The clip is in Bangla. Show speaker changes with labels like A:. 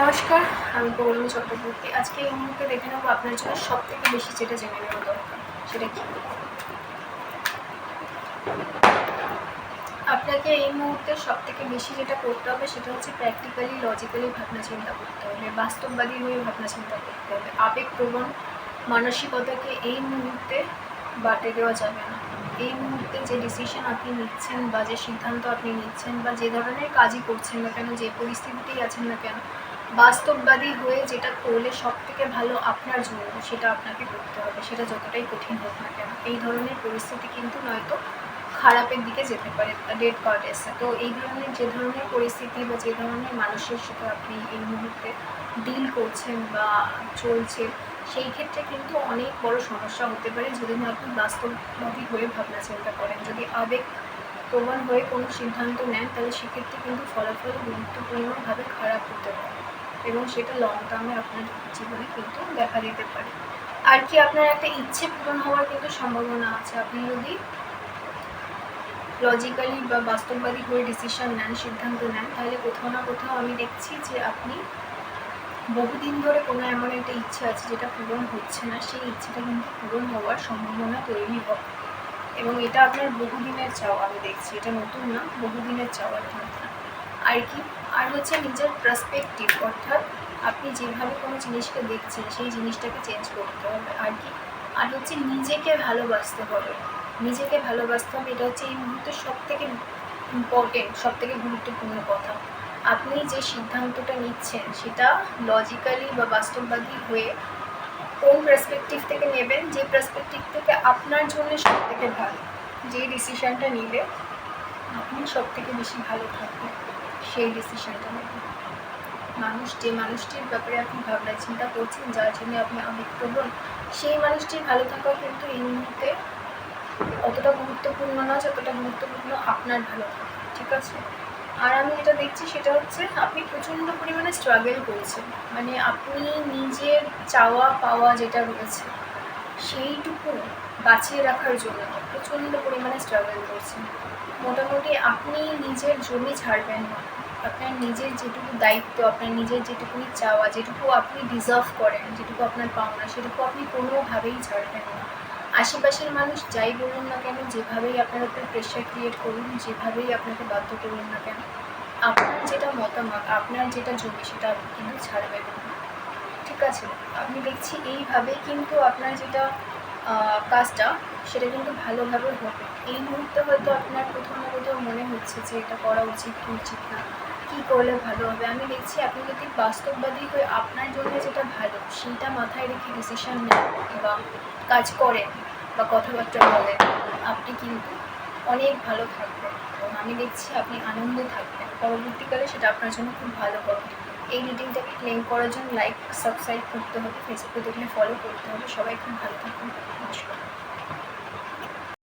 A: নমস্কার, আমি গৌরী চক্রবর্তী। আজকে এই মুহূর্তে দেখে নেব আপনার জন্য সব থেকে বেশি যেটা জেনে নেওয়া দরকার, সেটা কি? আপনাকে এই মুহূর্তে সব থেকে বেশি যেটা করতে হবে সেটা হচ্ছে প্র্যাকটিক্যালি লজিক্যালি ভাবনা চিন্তা করতে হবে, বাস্তববাদী হয়ে ভাবনা চিন্তা করতে হবে। আবেগপ্রবণ মানসিকতাকে এই মুহূর্তে বাটে দেওয়া যাবে না। এই মুহূর্তে যে ডিসিশন আপনি নিচ্ছেন বা যে সিদ্ধান্ত আপনি নিচ্ছেন বা যে ধরনের কাজই করছেন না কেন, যে পরিস্থিতিতেই আছেন না কেন বাস্তববাদী হয়ে যেটা করলে সব থেকে ভালো আপনার জন্য, সেটা আপনাকে করতে হবে, সেটা যতটাই কঠিন হোক না কেন। এই ধরনের পরিস্থিতি কিন্তু নয়তো খারাপের দিকে যেতে পারে ডেড কার্ড এসে তো এই ধরনের যে ধরনের পরিস্থিতি বা যে ধরনের মানুষের সাথে আপনি এই মুহূর্তে ডিল করছেন বা চলছে সেই ক্ষেত্রে কিন্তু অনেক বড় সমস্যা হতে পারে যদি না আপনি বাস্তববাদী হয়ে ভাবনা চিন্তা করেন। যদি আবেগ প্রবণ হয়ে কোনো সিদ্ধান্ত নেন, তাহলে সেক্ষেত্রে কিন্তু ফলাফল গুরুত্বপূর্ণভাবে খারাপ হতে পারে। এবং সেটা লং টার্মে আপনার জীবনে কিন্তু দেখা দিতে পারে। আর কি আপনার একটা ইচ্ছে পূরণ হওয়ার কিন্তু সম্ভাবনা আছে? আপনি যদি লজিক্যালি বা বাস্তববাদী হয়ে ডিসিশন নেন, সিদ্ধান্ত নেন, তাহলে কোথাও না কোথাও আমি দেখছি যে আপনি বহুদিন ধরে কোনো এমন একটা ইচ্ছে আছে যেটা পূরণ হচ্ছে না। সেই ইচ্ছেটা কিন্তু পূরণ হওয়ার সম্ভাবনা তৈরি হবে এবং এটা আপনার বহুদিনের চাওয়া, আমি দেখছি। এটা নতুন না, বহুদিনের চাওয়ার কিন্তু আর কি আর হচ্ছে নিজের পার্সপেক্টিভ অর্থাৎ আপনি যেভাবে কোনো জিনিসকে দেখছেন, সেই জিনিসটাকে চেঞ্জ করতে হবে। আর কি? আর হচ্ছে নিজেকে ভালোবাসতে হবে। নিজেকে ভালোবাসতে হবে, এটা হচ্ছে এই মুহূর্তে সব থেকে ইম্পর্টেন্ট সব থেকে গুরুত্বপূর্ণ কথা। আপনি যে সিদ্ধান্তটা নিচ্ছেন, সেটা লজিক্যালি বা বাস্তববাদী হয়ে কোন পার্সপেক্টিভ থেকে নেবেন, যে পার্সপেক্টিভ থেকে আপনার জন্য সব থেকে ভালো, যে ডিসিশানটা নিলে আপনি সব থেকে বেশি ভালো থাকবেন। সেই ডিসিশনটা নেবেন মানুষ যে মানুষটির ব্যাপারে আপনি ভাবনা চিন্তা করছেন, যার জন্য আপনি আবেগপ্রবণ, সেই মানুষটির ভালো থাকা কিন্তু এই মুহূর্তে অতটা গুরুত্বপূর্ণ না, যতটা গুরুত্বপূর্ণ আপনার ভালো থাকা, ঠিক আছে? আর আমি যেটা দেখছি সেটা হচ্ছে, আপনি প্রচণ্ড পরিমাণে স্ট্রাগল করছেন। মানে আপনি নিজের চাওয়া পাওয়া যেটা রয়েছে সেইটুকু বাঁচিয়ে রাখার জন্য প্রচণ্ড পরিমাণে স্ট্রাগল করছেন। মোটামুটি আপনি নিজের জমি ছাড়বেন না। আপনার নিজের যেটুকু দায়িত্ব, আপনার নিজের যেটুকুনি চাওয়া, যেটুকু আপনি ডিজার্ভ করেন, যেটুকু আপনার পাওনা, সেটুকু আপনি কোনোভাবেই ছাড়বেন না। আশেপাশের মানুষ যাই বলুন না কেন, যেভাবেই আপনার উপর প্রেশার ক্রিয়েট করুন, যেভাবেই আপনাকে বাধ্য করুন না কেন, আপনার যেটা মতামত, আপনার যেটা জমি, সেটা আপনি কিন্তু ছাড়বেন না। ঠিক আছে, আপনি দেখছি এইভাবে কিন্তু আপনার যেটা কাজটা সেটা কিন্তু ভালোভাবে হবে। এই মুহূর্তে হয়তো আপনার না কোথাও মনে হচ্ছে যে এটা করা উচিত কি উচিত না। কী করলে ভালো হবে? আমি দেখছি আপনি যদি বাস্তববাদী হয়ে আপনার জন্য যেটা ভালো, সেইটা মাথায় রেখে ডিসিশন নেন বা কাজ করেন বা কথাবার্তা বলেন, আপনি কিন্তু অনেক ভালো থাকবেন। এবং আমি দেখছি আপনি আনন্দে থাকবেন। পরবর্তীকালে সেটা আপনার জন্য খুব ভালো হবে। এই রিডিংটাকে ক্লেম করার জন্য লাইক সাবস্ক্রাইব করতে হবে ফেসবুকে দেখলে ফলো করতে হবে। সবাই খুব ভালো থাকুন নমস্কার।